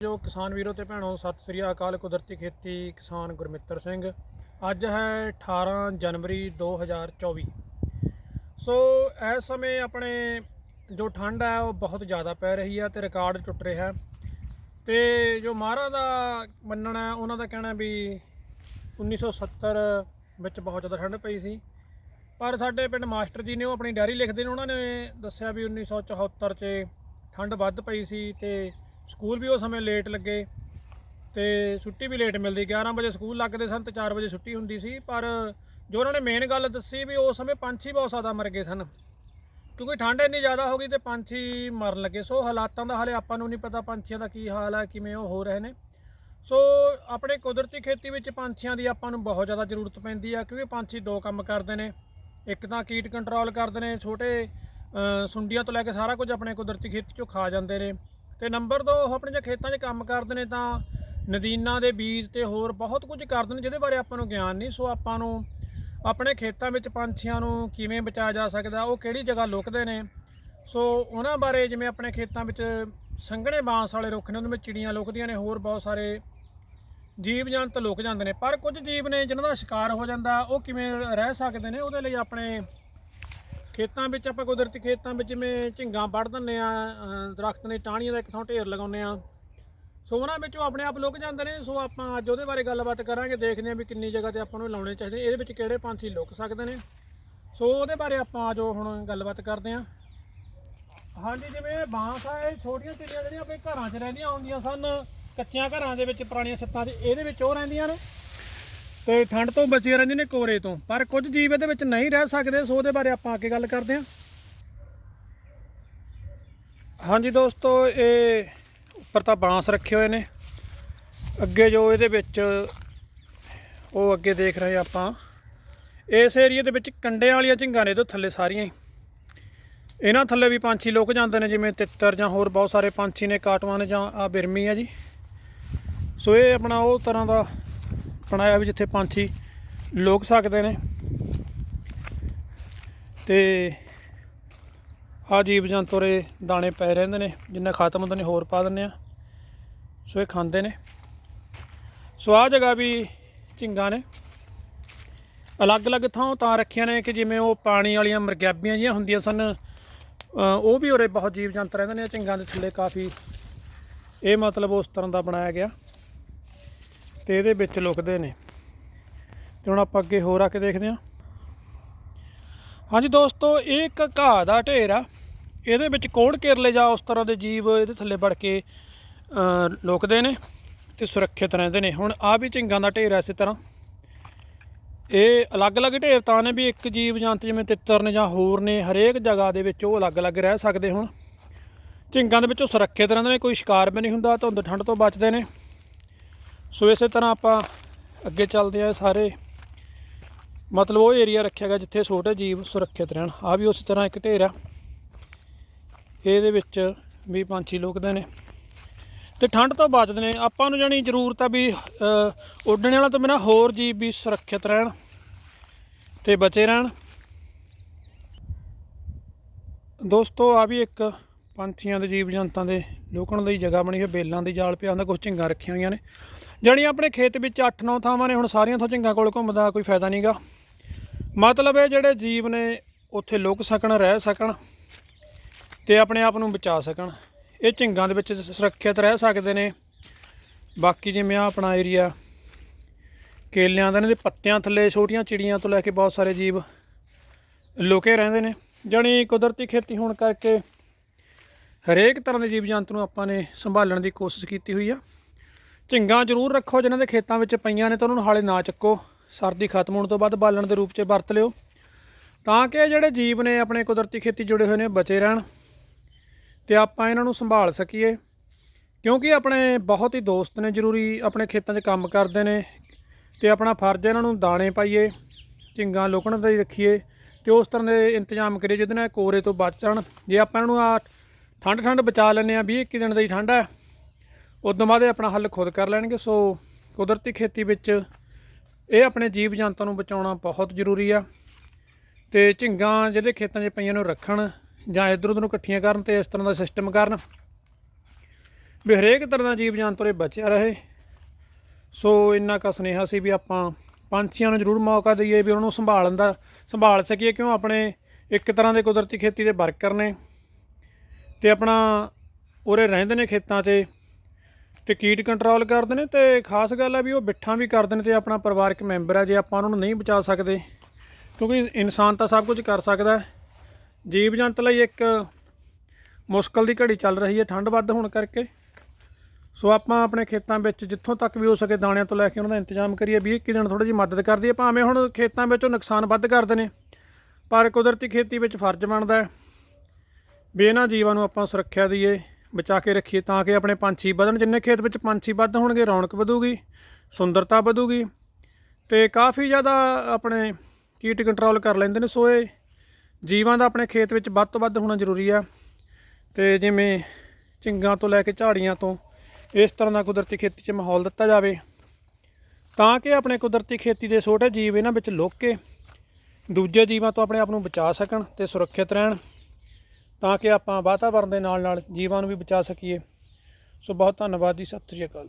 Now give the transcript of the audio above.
ਜੋ ਕਿਸਾਨ ਵੀਰੋ ਤੇ ਭੈਣੋ, ਸਤਿ ਸ੍ਰੀ ਅਕਾਲ। ਕੁਦਰਤੀ ਖੇਤੀ ਕਿਸਾਨ ਗੁਰਮਿੱਤਰ ਸਿੰਘ। ਅੱਜ ਹੈ 18 ਜਨਵਰੀ 2024 ਸੋ, ਇਸ ਸਮੇਂ ਆਪਣੇ ਜੋ ਠੰਡ ਹੈ, ਉਹ ਬਹੁਤ ਜ਼ਿਆਦਾ ਪੈ ਰਹੀ ਹੈ ਤੇ ਰਿਕਾਰਡ ਟੁੱਟ ਰਿਹਾ ਹੈ। ਤੇ ਜੋ ਮਹਾਰਾ ਦਾ ਮੰਨਣਾ ਹੈ, ਉਹਨਾਂ ਦਾ ਕਹਿਣਾ ਵੀ 1970 ਵਿੱਚ ਬਹੁਤ ਜ਼ਿਆਦਾ ਠੰਡ ਪਈ ਸੀ। ਪਰ ਸਾਡੇ ਪਿੰਡ ਮਾਸਟਰ ਜੀ ਨੇ ਉਹ ਆਪਣੀ ਡਾਇਰੀ ਲਿਖਦੇ ਨੇ, ਉਹਨਾਂ ਨੇ ਦੱਸਿਆ ਵੀ 1974 'ਚ ਠੰਡ ਵੱਧ ਪਈ ਸੀ ਤੇ ਸਕੂਲ ਵੀ ਉਹ ਸਮੇਂ ਲੇਟ ਲੱਗੇ ਤੇ ਛੁੱਟੀ ਵੀ ਲੇਟ ਮਿਲਦੀ। 11 ਵਜੇ ਸਕੂਲ ਲੱਗਦੇ ਸਨ ਤੇ 4 ਵਜੇ ਛੁੱਟੀ ਹੁੰਦੀ ਸੀ, ਪਰ ਜੋ ਉਹਨਾਂ ਨੇ ਮੇਨ ਗੱਲ ਦੱਸੀ ਵੀ ਉਸ ਸਮੇਂ ਪੰਛੀ ਬਹੁਤ ਜ਼ਿਆਦਾ ਮਰ ਗਏ ਸਨ। ਕਿਉਂਕਿ ਠੰਡ ਇੰਨੀ ਜ਼ਿਆਦਾ ਹੋ ਗਈ ਤੇ ਪੰਛੀ ਮਰਨ ਲੱਗੇ। ਸੋ ਹਾਲਾਤਾਂ ਦਾ ਹਾਲੇ ਆਪਾਂ ਨੂੰ ਨਹੀਂ ਪਤਾ ਪੰਛੀਆਂ ਦਾ ਕੀ ਹਾਲ ਹੈ, ਕਿਵੇਂ ਉਹ ਹੋ ਰਹੇ ਨੇ। ਸੋ ਆਪਣੇ ਕੁਦਰਤੀ ਖੇਤੀ ਵਿੱਚ ਪੰਛੀਆਂ ਦੀ ਆਪਾਂ ਨੂੰ ਬਹੁਤ ਜ਼ਿਆਦਾ ਜ਼ਰੂਰਤ ਪੈਂਦੀ ਆ, ਕਿਉਂਕਿ ਪੰਛੀ ਦੋ ਕੰਮ ਕਰਦੇ ਨੇ। ਇੱਕ ਤਾਂ ਕੀਟ ਕੰਟਰੋਲ ਕਰਦੇ ਨੇ, ਛੋਟੇ ਸੁੰਡੀਆਂ ਤੋਂ ਲੈ ਕੇ ਸਾਰਾ ਕੁਝ ਆਪਣੇ ਕੁਦਰਤੀ ਖੇਤੀ ਚੋਂ ਖਾ ਜਾਂਦੇ ਨੇ। ਤੇ ਨੰਬਰ 2 ਉਹ ਆਪਣੇ ਜੇ ਖੇਤਾਂ 'ਚ ਕੰਮ ਕਰਦੇ ਨੇ ਤਾਂ ਨਦੀਨਾਂ ਦੇ ਬੀਜ ਤੇ ਹੋਰ ਬਹੁਤ ਕੁਝ ਕਰਦੇ ਨੇ, ਜਿਹਦੇ ਬਾਰੇ ਆਪਾਂ ਨੂੰ ਗਿਆਨ ਨਹੀਂ। ਸੋ ਆਪਾਂ ਨੂੰ ਆਪਣੇ ਖੇਤਾਂ ਵਿੱਚ ਪੰਛੀਆਂ ਨੂੰ ਕਿਵੇਂ ਬਚਾਇਆ ਜਾ ਸਕਦਾ, ਉਹ ਕਿਹੜੀ ਜਗ੍ਹਾ ਲੁਕਦੇ ਨੇ। ਸੋ ਉਹਨਾਂ ਬਾਰੇ ਜਿਵੇਂ ਆਪਣੇ ਖੇਤਾਂ ਵਿੱਚ ਸੰਘਣੇ ਬਾਂਸ ਵਾਲੇ ਰੁੱਖ ਨੇ ਉਹਨਾਂ ਵਿੱਚ ਚਿੜੀਆਂ ਲੁਕਦੀਆਂ ਨੇ, ਹੋਰ ਬਹੁਤ ਸਾਰੇ ਜੀਵ ਜੰਤ ਲੁਕ ਜਾਂਦੇ ਨੇ। ਪਰ ਕੁਝ ਜੀਵ ਨੇ ਜਿਨ੍ਹਾਂ ਦਾ ਸ਼ਿਕਾਰ ਹੋ ਜਾਂਦਾ, ਉਹ ਕਿਵੇਂ ਰਹਿ ਸਕਦੇ ਨੇ, ਉਹਦੇ ਲਈ ਆਪਣੇ ਖੇਤਾਂ ਵਿੱਚ ਆਪਾਂ ਕੁਦਰਤੀ ਖੇਤਾਂ ਵਿੱਚ ਜਿਵੇਂ ਝਿੰਗਾਂ ਵੱਢ ਦਿੰਦੇ ਆ ਅ, ਦਰਖਤ ਦੇ ਟਾਹਣੀਆਂ ਦਾ ਇੱਕ ਥਾਂ ਢੇਰ ਲਗਾਉਂਦੇ ਆ। ਸੋ ਉਹਨਾਂ ਵਿੱਚੋਂ ਆਪਣੇ ਆਪ ਲੁਕ ਜਾਂਦੇ ਨੇ ਸੋ ਆਪਾਂ ਅੱਜ ਉਹਦੇ ਬਾਰੇ ਗੱਲਬਾਤ ਕਰਾਂਗੇ ਦੇਖਦੇ ਹਾਂ ਵੀ ਕਿੰਨੀ ਜਗ੍ਹਾ ਤੇ ਆਪਾਂ ਨੂੰ ਲਾਉਣੇ ਚਾਹੀਦੇ ਨੇ ਇਹਦੇ ਵਿੱਚ ਕਿਹੜੇ ਪੰਛੀ ਲੁਕ ਸਕਦੇ ਨੇ। ਸੋ ਉਹਦੇ ਬਾਰੇ ਆਪਾਂ ਜੋ ਹੁਣ ਗੱਲਬਾਤ ਕਰਦੇ ਹਾਂ। ਹਾਂਜੀ ਜਿਵੇਂ ਬਾਂਸ ਆ ਇਹ ਛੋਟੀਆਂ ਚਿੜੀਆਂ ਜਿਹੜੀਆਂ ਆਪਣੇ ਘਰਾਂ 'ਚ ਰਹਿੰਦੀਆਂ ਹੁੰਦੀਆਂ ਸਨ ਕੱਚਿਆਂ ਘਰਾਂ ਦੇ ਵਿੱਚ ਪੁਰਾਣੀਆਂ ਛੱਤਾਂ 'ਤੇ ਇਹਦੇ ਵਿੱਚ ਉਹ ਰਹਿੰਦੀਆਂ ਨੇ। ਤੇ ਠੰਡ ਤੋਂ ਬਚੀਆਂ ਰਹਿੰਦੀਆਂ ਨੇ ਕੋਰੇ ਤੋਂ। ਪਰ ਕੁਝ ਜੀਵ ਇਹਦੇ ਵਿੱਚ ਨਹੀਂ ਰਹਿ ਸਕਦੇ, ਸੋ ਉਹਦੇ ਬਾਰੇ ਆਪਾਂ ਅੱਗੇ ਗੱਲ ਕਰਦੇ ਹਾਂ। ਹਾਂਜੀ ਦੋਸਤੋ, ਇਹ ਉੱਪਰ ਤਾਂ ਬਾਂਸ ਰੱਖੇ ਹੋਏ ਨੇ। ਅੱਗੇ ਜੋ ਇਹਦੇ ਵਿੱਚ ਉਹ ਅੱਗੇ ਦੇਖ ਰਹੇ ਆਪਾਂ, ਇਸ ਏਰੀਆ ਦੇ ਵਿੱਚ ਕੰਡਿਆਂ ਵਾਲੀਆਂ ਝਿੰਗਾਂ ਨੇ ਇਹਦੇ ਥੱਲੇ ਸਾਰੀਆਂ ਹੀ। ਇਹਨਾਂ ਥੱਲੇ ਵੀ ਪੰਛੀ ਲੋਕ ਜਾਂਦੇ ਨੇ, ਜਿਵੇਂ ਤਿੱਤਰ ਜਾਂ ਹੋਰ ਬਹੁਤ ਸਾਰੇ ਪੰਛੀ ਨੇ, ਕਾਟਵਾਂ ਨੇ ਜਾਂ ਆ ਬਿਰਮੀ ਆ ਜੀ। ਸੋ ਇਹ ਆਪਣਾ ਉਹ ਤਰ੍ਹਾਂ ਦਾ ਬਣਾਇਆ ਵੀ ਜਿੱਥੇ ਪੰਛੀ ਲੋਕ ਸਕਦੇ ਨੇ। ਤੇ ਆ ਜੀਵ ਜੰਤੂ ਦੇ ਦਾਣੇ ਪਏ ਰਹਿੰਦੇ ਨੇ, ਜਿੰਨਾ ਖਤਮ ਹੁੰਦੇ ਨੇ, ਹੋਰ ਪਾ ਦਿੰਦੇ ਆ ਸੋ ਇਹ ਖਾਂਦੇ ਨੇ। ਸੋ ਆ ਜਗ੍ਹਾ ਵੀ ਝਿੰਗਾਂ ਨੇ। ਅਲੱਗ-ਅਲੱਗ ਥਾਂ ਤਾਂ ਰੱਖੀਆਂ ਨੇ ਕਿ ਜਿਵੇਂ ਉਹ ਪਾਣੀ ਵਾਲੀਆਂ ਮਰਗਾਬੀਆਂ ਜੀਆਂ ਹੁੰਦੀਆਂ ਸਨ। ਉਹ ਵੀ ਉਰੇ ਬਹੁਤ ਜੀਵ ਜੰਤ ਰਹਿੰਦੇ ਨੇ, ਝਿੰਗਾਂ ਦੇ ਥੱਲੇ ਕਾਫੀ। ਇਹ ਮਤਲਬ ਉਸ ਤਰ੍ਹਾਂ ਦਾ ਬਣਾਇਆ ਗਿਆ। ਤੇ ਇਹਦੇ ਵਿੱਚ ਲੁਕਦੇ ਨੇ। ਤੇ ਹੁਣ ਆਪਾਂ ਅੱਗੇ ਹੋਰ ਆ ਕੇ ਦੇਖਦੇ ਹਾਂ। ਹਾਂਜੀ ਦੋਸਤੋ, ਇਹ ਇੱਕ ਘਾਹ ਦਾ ਢੇਰ ਆ। ਇਹਦੇ ਵਿੱਚ ਕੋੜ ਕੇਰਲੇ ਜਾਂ ਉਸ ਤਰ੍ਹਾਂ ਦੇ ਜੀਵ ਇਹਦੇ ਥੱਲੇ ਵੜ ਕੇ ਲੁਕਦੇ ਨੇ ਤੇ ਸੁਰੱਖਿਅਤ ਰਹਿੰਦੇ ਨੇ। ਹੁਣ ਆ ਵੀ ਝਿੰਗਾਂ ਦਾ ਢੇਰ ਆ ਇਸੇ ਤਰ੍ਹਾਂ। ਇਹ ਅਲੱਗ-ਅਲੱਗ ਢੇਰ ਤਾਂ ਨੇ ਵੀ ਇੱਕ ਜੀਵ ਜੰਤ ਜਿਵੇਂ ਤਿੱਤਰ ਨੇ ਜਾਂ ਹੋਰ ਨੇ, ਹਰੇਕ ਜਗ੍ਹਾ ਦੇ ਵਿੱਚ ਉਹ ਅਲੱਗ-ਅਲੱਗ ਰਹਿ ਸਕਦੇ ਹੁਣ। ਝਿੰਗਾਂ ਦੇ ਵਿੱਚੋਂ ਸੁਰੱਖਿਅਤ ਰਹਿੰਦੇ ਨੇ, ਕੋਈ ਸ਼ਿਕਾਰ ਵੀ ਨਹੀਂ ਹੁੰਦਾ, ਧੁੰਦ ਠੰਡ ਤੋਂ ਬਚਦੇ ਨੇ। ਸੋ ਇਸੇ ਤਰ੍ਹਾਂ ਆਪਾਂ ਅੱਗੇ ਚੱਲਦੇ ਆ ਸਾਰੇ। ਮਤਲਬ ਉਹ ਏਰੀਆ ਰੱਖਿਆ ਗਿਆ ਜਿੱਥੇ ਛੋਟੇ ਜੀਵ ਸੁਰੱਖਿਅਤ ਰਹਿਣ। ਆ ਵੀ ਉਸੇ ਤਰ੍ਹਾਂ ਇੱਕ ਢੇਰ ਆ। ਇਹਦੇ ਵਿੱਚ ਵੀ ਪੰਛੀ ਲੋਕਦੇ ਨੇ। ਤੇ ਠੰਡ ਤੋਂ ਬਚਦੇ ਨੇ। ਆਪਾਂ ਨੂੰ ਜਾਣੀ ਜ਼ਰੂਰਤ ਆ ਵੀ ਉੱਡਣ ਵਾਲਾ ਤੋਂ ਬਿਨਾਂ ਹੋਰ ਜੀਵ ਵੀ ਸੁਰੱਖਿਅਤ ਰਹਿਣ ਤੇ ਬਚੇ ਰਹਿਣ। ਦੋਸਤੋ ਆ ਵੀ ਇੱਕ ਪੰਛੀਆਂ ਦੇ ਜੀਵ ਜੰਤਾਂ ਦੇ ਲੁਕਣ ਲਈ ਜਗ੍ਹਾ ਬਣੀ ਹੋਈ, ਬੇਲਾਂ ਦੀ ਜਾਲ ਪਿਆ ਹੁੰਦਾ ਕੁਝ ਝਿੰਗਾਂ ਰੱਖੀਆਂ ਹੋਈਆਂ ਨੇ। ਜਾਣੀ ਆਪਣੇ ਖੇਤ ਵਿੱਚ 8-9 ਥਾਵਾਂ ਨੇ, ਹੁਣ ਸਾਰੀਆਂ ਥਾਂ ਝਿੰਗਾਂ ਕੋਲ ਘੁੰਮਦਾ, ਕੋਈ ਫਾਇਦਾ ਨਹੀਂਗਾ ਮਤਲਬ ਇਹ ਜਿਹੜੇ ਜੀਵ ਨੇ, ਉੱਥੇ ਲੁਕ ਸਕਣ, ਰਹਿ ਸਕਣ ਤੇ ਆਪਣੇ ਆਪ ਨੂੰ ਬਚਾ ਸਕਣ। ਇਹ ਝਿੰਗਾਂ ਦੇ ਵਿੱਚ ਸੁਰੱਖਿਅਤ ਰਹਿ ਸਕਦੇ ਨੇ। ਬਾਕੀ ਜਿਵੇਂ ਆ ਆਪਣਾ ਏਰੀਆ ਕੇਲਿਆਂ ਦਾ ਨੇ ਦੇ ਪੱਤਿਆਂ ਥੱਲੇ ਛੋਟੀਆਂ ਚਿੜੀਆਂ ਤੋਂ ਲੈ ਕੇ ਬਹੁਤ ਸਾਰੇ ਜੀਵ ਲੁਕੇ ਰਹਿੰਦੇ ਨੇ। ਜਾਣੀ ਕੁਦਰਤੀ ਖੇਤੀ ਹੋਣ ਕਰਕੇ ਹਰੇਕ ਤਰ੍ਹਾਂ ਦੇ ਜੀਵ ਜੰਤੂ ਨੂੰ ਆਪਾਂ ਨੇ ਸੰਭਾਲਣ ਦੀ ਕੋਸ਼ਿਸ਼ ਕੀਤੀ ਹੋਈ ਆ। ਝਿੰਗਾਂ ਜ਼ਰੂਰ ਰੱਖੋ ਜਿਨ੍ਹਾਂ ਦੇ ਖੇਤਾਂ ਵਿੱਚ ਪਈਆਂ ਨੇ ਤਾਂ ਉਹਨਾਂ ਨੂੰ ਹਾਲੇ ਨਾ ਚੱਕੋ। ਸਰਦੀ ਖਤਮ ਹੋਣ ਤੋਂ ਬਾਅਦ ਬਾਲਣ ਦੇ ਰੂਪ 'ਚ ਵਰਤ ਲਿਓ। ਤਾਂ ਕਿ ਇਹ ਜਿਹੜੇ ਜੀਵ ਨੇ ਆਪਣੇ ਕੁਦਰਤੀ ਖੇਤੀ ਜੁੜੇ ਹੋਏ ਨੇ ਬਚੇ ਰਹਿਣ ਤੇ ਆਪਾਂ ਇਹਨਾਂ ਨੂੰ ਸੰਭਾਲ ਸਕੀਏ। ਕਿਉਂਕਿ ਆਪਣੇ ਬਹੁਤ ਹੀ ਦੋਸਤ ਨੇ ਜ਼ਰੂਰੀ ਆਪਣੇ ਖੇਤਾਂ 'ਚ ਕੰਮ ਕਰਦੇ ਨੇ ਤੇ ਆਪਣਾ ਫਰਜ਼ ਹੈ ਇਹਨਾਂ ਨੂੰ ਦਾਣੇ ਪਾਈਏ, ਝਿੰਗਾਂ ਲੁਕਣ ਲਈ ਰੱਖੀਏ ਤੇ ਉਸ ਤਰ੍ਹਾਂ ਦੇ ਇੰਤਜ਼ਾਮ ਕਰੀਏ ਜਿਹਦੇ ਨਾਲ ਕੋਰੇ ਤੋਂ ਬਚ ਜਾਣ। ਜੇ ਆਪਾਂ ਇਹਨਾਂ ਨੂੰ ਆ ਠੰਡ ਠੰਡ ਬਚਾ ਲੈਂਦੇ ਆ 20 21 ਦਿਨ ਦਾ ਹੀ ਠੰਡ ਹੈ। ਉਦੋਂ ਬਾਅਦ ਇਹ ਆਪਣਾ ਹੱਲ ਖੁਦ ਕਰ ਲੈਣਗੇ, ਸੋ ਕੁਦਰਤੀ ਖੇਤੀ ਵਿੱਚ ਇਹ ਆਪਣੇ ਜੀਵ ਜੰਤਾਂ ਨੂੰ ਬਚਾਉਣਾ ਬਹੁਤ ਜ਼ਰੂਰੀ ਆ। ਤੇ ਝਿੰਗਾਂ ਜਿਹੜੇ ਖੇਤਾਂ 'ਚ ਪਈਆਂ ਨੂੰ ਰੱਖਣ ਜਾਂ ਇਧਰ ਉਧਰ ਨੂੰ ਇਕੱਠੀਆਂ ਕਰਨ ਤੇ ਇਸ ਤਰ੍ਹਾਂ ਦਾ ਸਿਸਟਮ ਕਰਨ। ਵੀ ਹਰੇਕ ਤਰ੍ਹਾਂ ਦਾ ਜੀਵ ਜੰਤੂ ਇਹ ਬਚਿਆ ਰਹੇ। ਸੋ ਇੰਨਾ ਕੁ ਸੁਨੇਹਾ ਸੀ ਵੀ ਆਪਾਂ ਪੰਛੀਆਂ ਨੂੰ ਜ਼ਰੂਰ ਮੌਕਾ ਦਈਏ ਵੀ ਉਹਨਾਂ ਨੂੰ ਸੰਭਾਲਣ ਦਾ, ਸੰਭਾਲ ਸਕੀਏ ਕਿਉਂ ਆਪਣੇ ਇੱਕ ਤਰ੍ਹਾਂ ਦੇ ਕੁਦਰਤੀ ਖੇਤੀ ਦੇ ਵਰਕਰ ਨੇ। ਤੇ ਆਪਣਾ ਉਰੇ ਰਹਿੰਦੇ ਨੇ ਖੇਤਾਂ 'ਚ ਤੇ ਕੀਟ ਕੰਟਰੋਲ ਕਰਦੇ ਨੇ ਤੇ ਖਾਸ ਗੱਲ ਹੈ ਵੀ ਉਹ ਬਿੱਠਾਂ ਵੀ ਕਰਦੇ ਨੇ ਤੇ ਆਪਣਾ ਪਰਿਵਾਰਕ ਮੈਂਬਰ ਹੈ ਜੇ ਆਪਾਂ ਉਹਨਾਂ ਨੂੰ ਨਹੀਂ ਬਚਾ ਸਕਦੇ, ਕਿਉਂਕਿ ਇਨਸਾਨ ਤਾਂ ਸਭ ਕੁਝ ਕਰ ਸਕਦਾ ਜੀਵ ਜੰਤ ਲਈ ਇੱਕ ਮੁਸ਼ਕਲ ਦੀ ਘੜੀ ਚੱਲ ਰਹੀ ਹੈ, ਠੰਡ ਵੱਧ ਹੋਣ ਕਰਕੇ। ਸੋ ਆਪਾਂ ਆਪਣੇ ਖੇਤਾਂ ਵਿੱਚ ਜਿੱਥੋਂ ਤੱਕ ਵੀ ਹੋ ਸਕੇ ਦਾਣਿਆਂ ਤੋਂ ਲੈ ਕੇ ਉਹਨਾਂ ਦਾ ਇੰਤਜ਼ਾਮ ਕਰੀਏ, ਵੀ ਇੱਕ ਦਿਨ ਥੋੜੀ ਜਿਹੀ ਮਦਦ ਕਰਦੀ ਹੈ, ਭਾਵੇਂ ਹੁਣ ਖੇਤਾਂ ਵਿੱਚ ਉਹ ਨੁਕਸਾਨ ਵੱਧ ਕਰਦੇ ਨੇ, ਪਰ ਕੁਦਰਤੀ ਖੇਤੀ ਵਿੱਚ ਫਰਜ਼ ਬਣਦਾ ਹੈ। ਵੀ ਇਹਨਾਂ ਜੀਵਾਂ ਨੂੰ ਆਪਾਂ ਸੁਰੱਖਿਆ ਦਈਏ, ਬਚਾ ਕੇ ਰੱਖੀਏ ਤਾਂ ਕਿ ਆਪਣੇ ਪੰਛੀ ਵਧਣ। ਜਿੰਨੇ ਖੇਤ ਵਿੱਚ ਪੰਛੀ ਵੱਧ ਹੋਣਗੇ, ਰੌਣਕ ਵਧੂਗੀ, ਸੁੰਦਰਤਾ ਵਧੂਗੀ ਤੇ ਕਾਫੀ ਜ਼ਿਆਦਾ ਆਪਣੇ ਕੀਟ ਕੰਟਰੋਲ ਕਰ ਲੈਂਦੇ ਨੇ ਸੋ ਇਹ ਜੀਵਾਂ ਦਾ ਆਪਣੇ ਖੇਤ ਵਿੱਚ ਵੱਧ ਤੋਂ ਵੱਧ ਹੋਣਾ ਜ਼ਰੂਰੀ ਆ ਤੇ ਜਿਵੇਂ ਝਿੰਗਾਂ ਤੋਂ ਲੈ ਕੇ ਝਾੜੀਆਂ ਤੋਂ ਇਸ ਤਰ੍ਹਾਂ ਦਾ ਕੁਦਰਤੀ ਖੇਤੀ 'ਚ ਮਾਹੌਲ ਦਿੱਤਾ ਜਾਵੇ ਤਾਂ ਕਿ ਆਪਣੇ ਕੁਦਰਤੀ ਖੇਤੀ ਦੇ ਛੋਟੇ ਜੀਵ ਇਹਨਾਂ ਵਿੱਚ ਲੁੱਕ ਕੇ ਦੂਜੇ ਜੀਵਾਂ ਤੋਂ ਆਪਣੇ ਆਪ ਨੂੰ ਬਚਾ ਸਕਣ ਤੇ ਸੁਰੱਖਿਅਤ ਰਹਿਣ। ਤਾਂ ਕਿ ਆਪਾਂ ਵਾਤਾਵਰਣ ਦੇ ਨਾਲ ਨਾਲ ਜੀਵਾਂ ਨੂੰ ਵੀ ਬਚਾ ਸਕੀਏ। ਸੋ ਬਹੁਤ ਧੰਨਵਾਦ ਜੀ, ਸਤਿ ਸ੍ਰੀ ਅਕਾਲ।